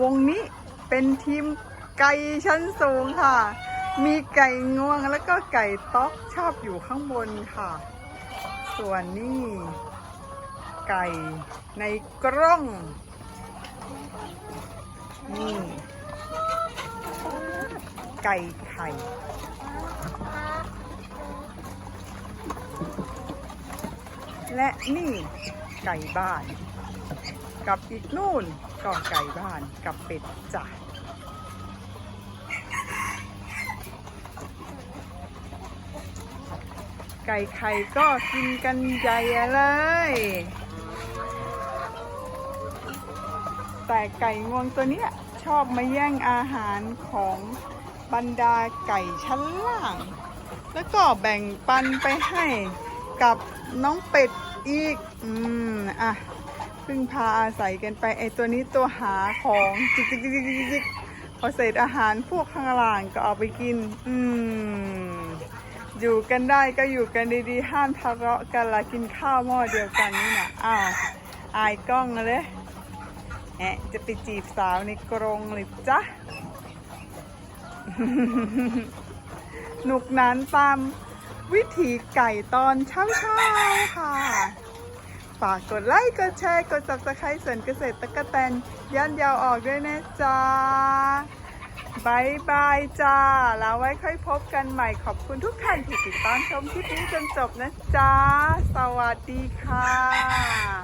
วงนี้เป็นทีมไก่ชั้นสูงค่ะ มีไก่งวงแล้วก็ไก่ต๊อกชอบอยู่ข้างบนค่ะ ส่วนนี่ไก่ในกล้อง นี่ ไก่ไข่ และนี่ไก่บ้าน กับอีกนู่นก็ไก่บ้านกับเป็ดจ้ะไก่ไข่ก็กินกันใหญ่เลย แต่ไก่งวงตัวเนี้ยชอบมาแย่งอาหารของบรรดาไก่ชั้นล่าง แล้วก็แบ่งปันไปให้กับน้องเป็ดอีก อืม อะ พึ่งพาอาศัยกันไปไอตัวนี้ตัวหาของจิกจิกจิกจิกจิกจิกพอเศษอาหารพวกข้างล่างก็เอาไปกิน อืม อยู่กันได้ก็อยู่กันดีๆ ห้ามทะเลาะกันละกินข้าวหม้อเดียวกันนี่นะอ้าวอายกล้องเลยแอะจะไปจีบสาวในกรงเลยจ้ะหนุกหนานตามวิถีไก่ตอนเช้าๆค่ะ ฝากกดไลค์ กดแชร์ กด subscribe ส่วนเกษตรตะกะแตนย่านยาวออกด้วยนะจ๊ะบายบายจ้า แล้วไว้ค่อยพบกันใหม่ขอบคุณทุกท่านที่ติดตามชมคลิปนี้จนจบนะจ๊ะ สวัสดีค่ะ